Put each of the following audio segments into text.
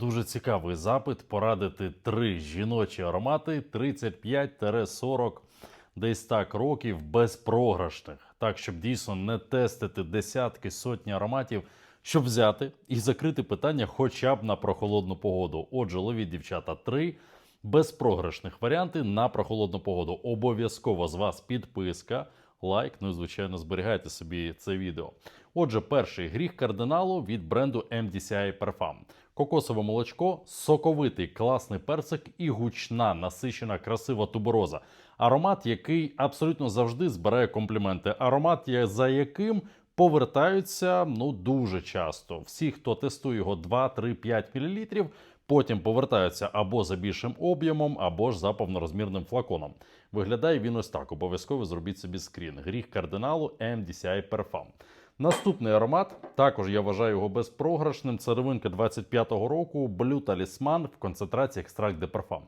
Дуже цікавий запит порадити три жіночі аромати 35-40 десь так років безпрограшних. Так, щоб дійсно не тестити десятки сотні ароматів, щоб взяти і закрити питання хоча б на прохолодну погоду. Отже, ловіть дівчата три безпрограшних варіанти на прохолодну погоду. Обов'язково з вас підписка, лайк. Ну і звичайно, зберігайте собі це відео. Отже, перший гріх кардиналу від бренду MDCI Parfum. Кокосове молочко, соковитий класний персик і гучна, насичена, красива тубероза. Аромат, який абсолютно завжди збирає компліменти. Аромат, за яким повертаються ну дуже часто. Всі, хто тестує його 2, 3, 5 мл, потім повертаються або за більшим об'ємом, або ж за повнорозмірним флаконом. Виглядає він ось так. Обов'язково зробіть собі скрін. Гріх кардиналу MDCI Parfum. Наступний аромат, також я вважаю його безпрограшним. Це ревинка 25-го року Blue Talisman в концентрації екстракт де парфам.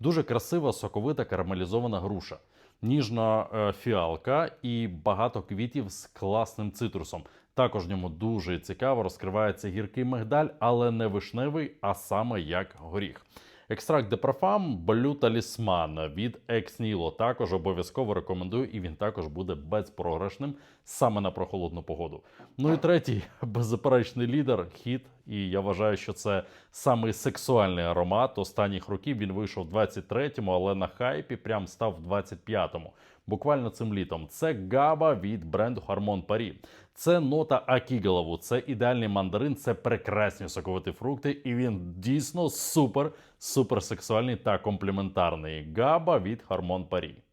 Дуже красива, соковита карамелізована груша, ніжна е, фіалка і багато квітів з класним цитрусом. Також в ньому дуже цікаво розкривається гіркий мигдаль, але не вишневий, а саме як горіх. Екстракт Депрофам Блю Талісман від Ексніло. Також обов'язково рекомендую, і він також буде безпрограшним саме на прохолодну погоду. Ну і третій беззаперечний лідер хіт. І я вважаю, що це самий сексуальний аромат останніх років. Він вийшов в 23-му, але на хайпі прям став в 25-му. Буквально цим літом. Це габа від бренду Harmon Paris. Це нота Акігалову, це ідеальний мандарин, це прекрасні соковиті фрукти, і він дійсно супер, супер сексуальний та компліментарний. Габа від Harmon Paris.